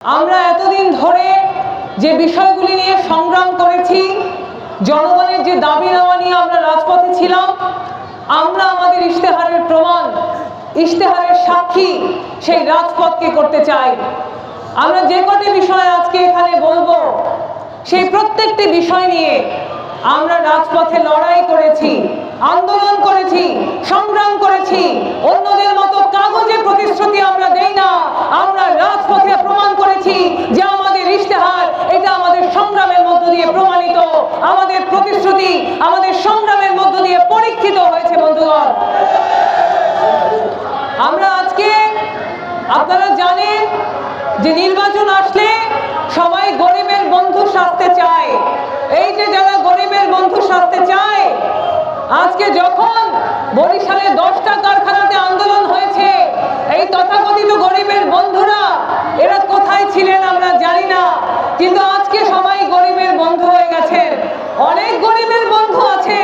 আমরা এতদিন ধরে যে বিষয়গুলি নিয়ে সংগ্রাম করেছি, জনগণের যে দাবি নেওয়া নিয়ে আমরা রাজপথে ছিলাম, আমরা আমাদের ইশতেহারের প্রমাণ, ইশতেহারের সাক্ষী সেই রাজপথকে করতে চাই। আমরা যে কটি বিষয় আজকে এখানে বলব, সেই প্রত্যেকটি বিষয় নিয়ে আমরা রাজপথে লড়াই করেছি। আন্দোলন করেছি, সংগ্রাম করেছি। অন্যদের মতো কাগজে প্রতিশ্রুতি আমরা দেই না। আমরা রাজপথে প্রমাণ করেছি যে আমাদের ইশতেহার এটা আমাদের সংগ্রামের মধ্য দিয়ে প্রমাণিত। আমাদের প্রতিশ্রুতি আমাদের সংগ্রামের মধ্য দিয়ে পরীক্ষিত হয়েছে, বন্ধুগণ। আমরা আজকে, আপনারা জানেন যে নির্বাচন আসলে সবাই গরিবের বন্ধু সাজতে চায়। এই যে যারা গরিবের বন্ধু সাজতে চায় আজকে যখন বরিশালে দশটা কারখানাতে আন্দোলন হয়েছে, এই তথাকথিত গরিবের বন্ধুরা, এরা কোথায় ছিলেন আমরা জানি না, কিন্তু আজকে সবাই গরিবের বন্ধু হয়ে গেছে। অনেক গরিবের বন্ধু আছে।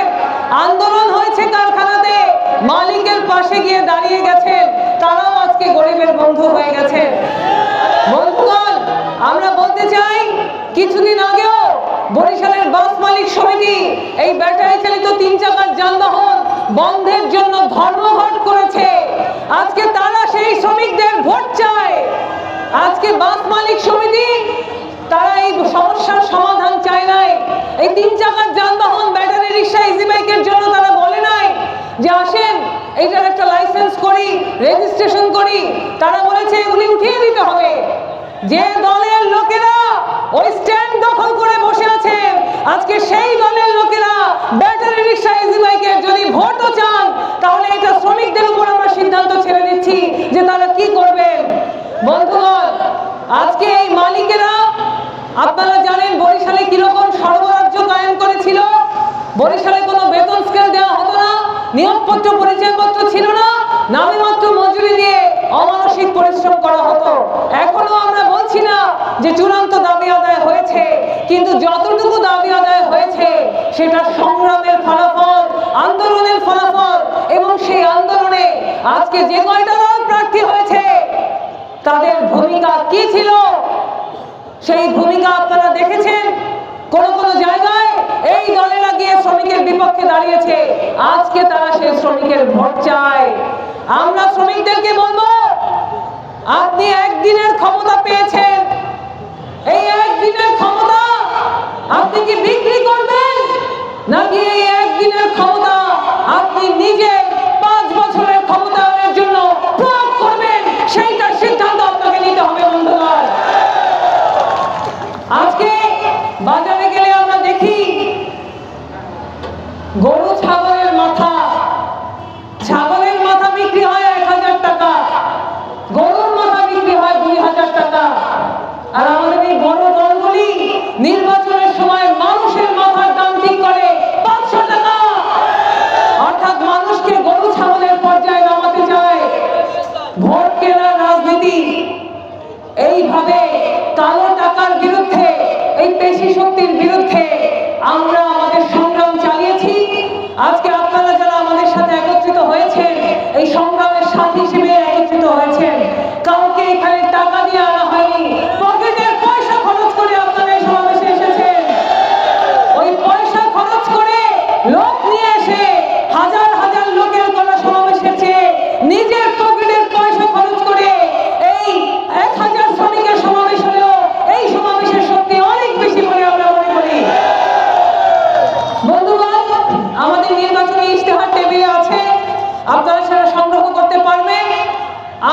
আন্দোলন হয়েছে কারখানাতে, মালিকের পাশে গিয়ে দাঁড়িয়ে গেছেন, তারাও আজকে গরিবের বন্ধু হয়ে গেছে। বন্ধুগণ, আমরা বলতে চাই, কিছুদিন আগেও বরিশালের বাস মালিক সমিতি, এই ব্যাটারি চালিত তিন চাকার যানবাহন বন্ধের জন্য ধর্মঘট করেছে। আজকে তারা সেই শ্রমিকদের ভোট চায়। আজকে বাস মালিক সমিতি, তারা এই সমস্যার সমাধান চায় নাই। এই তিন চাকার যানবাহন ব্যাটারি রিক্সা ইজি বাইকের জন্য তারা বলে নাই যে আসেন, এইটার একটা লাইসেন্স করি রেজিস্ট্রেশন করি। তারা বলেছে এগুলি উঠিয়ে দিতে হবে। যে দলের লোকেরা ওই স্ট্যান্ড দখল করে বসে আছেন আজকে সেই দলের লোকেরা ব্যাটারি রিক্সা ইজি বাইকের যদি ভোটও চান, তাহলে এটা শ্রমিকদের উপর আমরা সিদ্ধান্ত ছেড়ে দিচ্ছি যে তারা কি করবেন। বন্ধুগণ, আজকে এই মালিকেরা, আপনারা জানেন বরিশালে কীরকম সর্বরাজ্য কায়েম করেছিল? বরিশালে কোনো বেতন স্কেল দেওয়া হতো না, নিয়োগপত্র পরিচয়পত্র ছিল না, নামে মাত্র মজুরি দিয়ে অমানসিক পরিশ্রম করা হতো। এখনও আমরা বলছি না যে চূড়ান্ত দাবি আদায় হয়েছে, কিন্তু যতটুকু দাবি আদায় সেটা সংগ্রামের ফলাফল, আন্দোলনের ফলাফল, এবং সেই আন্দোলনে আজকে যে কয়টা দল প্রার্থী হয়েছে, তাদের ভূমিকা কি ছিল? সেই ভূমিকা আপনারা দেখেছেন? কোন কোন জায়গায় এই দলেরা গিয়ে শ্রমিকের বিপক্ষে দাঁড়িয়েছে। আজকে তারা সেই শ্রমিকের ভোট চায়। আমরা শ্রমিকদেরকে বলব, আপনি একদিনের ক্ষমতা পেয়েছেন। এই একদিনের ক্ষমতা আপনি কি বিক্রি করবেন? নাকি এই একদিনের ক্ষমতা আপনি নিজে পাঁচ বছরের ক্ষমতায়নের জন্য প্রয়োগ করবেন সেইটার সিদ্ধান্ত আপনাকে নিতে হবে বন্ধুগণ আজকে বাজারে গেলে আমরা দেখি গরু ছাগলের মাথা ছাগলের মাথা বিক্রি হয় এক হাজার টাকা গরুর মাথা বিক্রি হয় দুই হাজার টাকা আর আমাদের এই বড় দলগুলি নির্বাচনের সময় মানুষের মাথার দাম ঠিক করে পাঁচশো টাকা অর্থাৎ মানুষকে গরু ছাগলের পর্যায়ে নামাতে চায় ভোট কেনার রাজনীতি এইভাবে কালো টাকার বিরুদ্ধে এই পেশি শক্তির বিরুদ্ধে আমরা আমাদের সংগ্রাম চালিয়েছি আজকে আপনারা যারা আমাদের সাথে একত্রিত হয়েছেন এই সংগ্রামের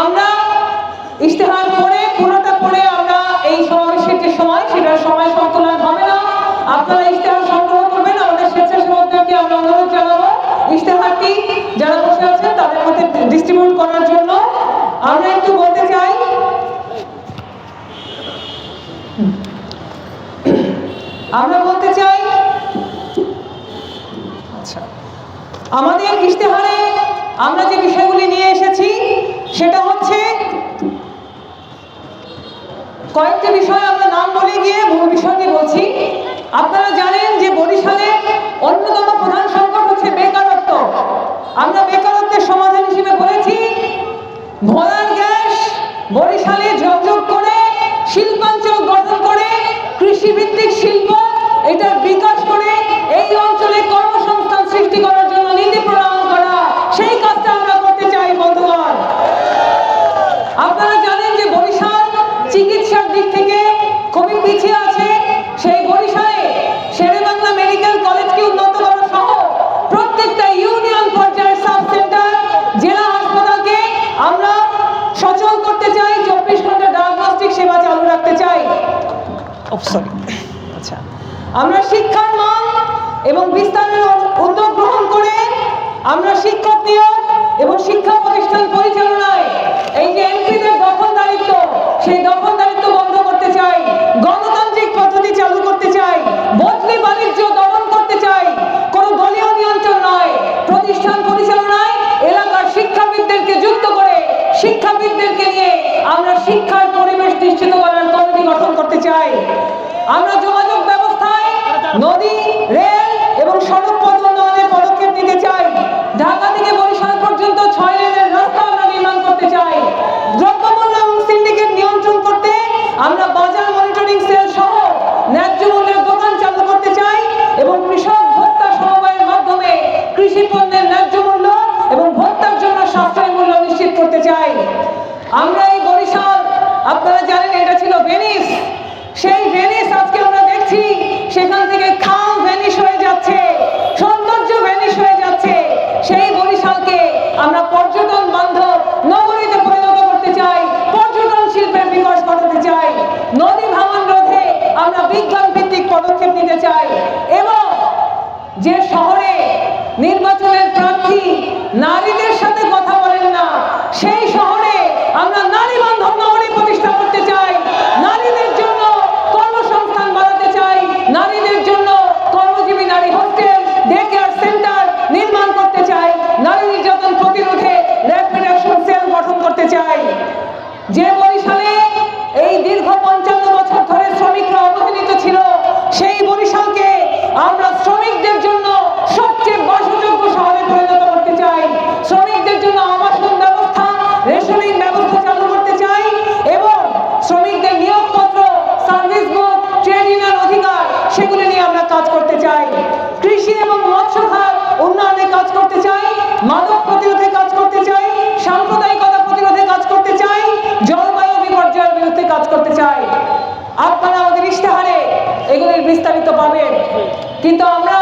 আমরা ইশতেহার পড়ে, পুরোটা পড়ে আমরা এই সমাবেশের যে সময় সেটার সময় সংকলন হবে না। আপনারা ইশতেহার সংগ্রহ করবেন, আমাদের স্বেচ্ছাসেবকদেরকে আমরা অনুরোধ জানাব ইশতেহারটি যারা বসে আছেন, তাদের মধ্যে ডিস্ট্রিবিউট করার জন্য। আমরা একটু বলতে চাই, আমরা বলতে চাই আচ্ছা আমাদের ইশতেহারে আমরা যে বিষয়গুলি নিয়ে এসেছি সেটা হচ্ছে কয়েকটি বিষয় আমরা নাম বলে গিয়ে মূল বিষয়টি বলছি। আপনারা জানেন যে বরিশালে অন্যতম প্রধান সংকট হচ্ছে বেকারত্ব। আমরা বেকারত্বের সমাধান হিসেবে বলেছি ভোলার গ্যাস বরিশালে যোগাযোগ করে, শিল্পাঞ্চল গঠন করে, কৃষিভিত্তিক শিল্প, এটা বিকাশ চিকিৎসার দিক থেকে খুবই পিছিয়ে আছে। সেই বরিশালে শেরেবাংলা মেডিকেল কলেজকে উন্নত করা সহ প্রত্যেকটা ইউনিয়ন পর্যায়ের সাব সেন্টার, জেলা হাসপাতালকে আমরা সচল করতে চাই, চব্বিশ ঘণ্টা ডায়াগনস্টিক সেবা চালু রাখতে চাই। সরি আচ্ছা। আমরা শিক্ষার মান এবং বিস্তারের উদ্যোগ গ্রহণ করে আমরা শিক্ষক নিয়োগ এবং শিক্ষা প্রতিষ্ঠান পরিচালনায় এই যে এমপিদের দখলদারিত্ব সেই দখলদারিত্ব বন্ধ করতে চাই, গণতান্ত্রিক পদ্ধতি চালু করতে চাই, বদলি বাণিজ্য দমন করতে চাই। কোনো দলীয় নিয়ন্ত্রণ নয়, প্রতিষ্ঠান পরিচালনায় এলাকার শিক্ষাবিদদেরকে যুক্ত করে শিক্ষাবিদদেরকে নিয়ে আমরা শিক্ষার পরিবেশ নিশ্চিত করার কমিটি গঠন করতে চাই। আমরা যোগাযোগ ব্যবস্থায় নদী, রেল এবং সড়ক পথ উন্নয়নের পদক্ষেপ নিতে চাই। ঢাকা থেকে বরিশাল পর্যন্ত ছয় লেনের রাস্তা আমরা নির্মাণ করতে চাই। দ্রব্যমূল্য আমরা বাজার মনিটরিং সেল সহ ন্যায্য মূল্যের দোকান চালু করতে চাই এবং কৃষক ভোক্তা সমবায়ের মাধ্যমে কৃষি পণ্যের ন্যায্য মূল্য এবং ভোক্তার জন্য সাশ্রয়ী মূল্য নিশ্চিত করতে চাই আমরা এই বরিশাল আপনারা জানেন এটা ছিল ভেনিস সেই ভেনিস আজকে আমরা দেখছি সেখান থেকে খাম ভেনিস হয়ে যাচ্ছে সৌন্দর্য ভেনিস হয়ে যাচ্ছে সেই বরিশালকে আমরা পর্যটন বান্ধব নগরীতে পরিণত করতে চাই পর্যটন শিল্পের বিকাশ ঘটাতে চাই নদী ভাঙন রোধে আমরা বিজ্ঞান ভিত্তিক পদক্ষেপ নিতে চাই এবং যে শহরে নির্বাচনের প্রার্থী নারীদের সেগুলি নিয়ে আমরা কাজ করতে চাই। কৃষি এবং মৎস্য খাত উন্নয়নে কাজ করতে চাই, মাদক প্রতিরোধে কাজ করতে চাই, সাম্প্রদায়িকতা প্রতিরোধে কাজ করতে চাই, জলবায়ু বিপর্যয়ের বিরুদ্ধে কাজ করতে চাই। আপনারা আমাদের ইশতেহারে এগুলির বিস্তারিত পাবেন। কিন্তু আমরা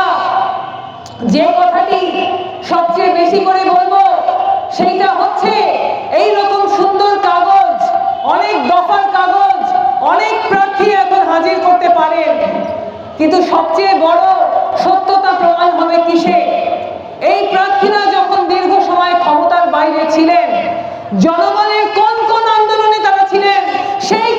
যে কথাটি সবচেয়ে বেশি করে বলব, সেইটা হচ্ছে এই রকম সুন্দর কাগজ, অনেক দফার কাগজ, অনেক প্রার্থী এখন হাজির করতে পারেন। কিন্তু সবচেয়ে বড় সত্যতা প্রমাণ হবে কিসে? এই প্রার্থীরা যখন দীর্ঘ সময় ক্ষমতার বাইরে ছিলেন, জনগণের কোন কোন আন্দোলনে তারা ছিলেন, সেই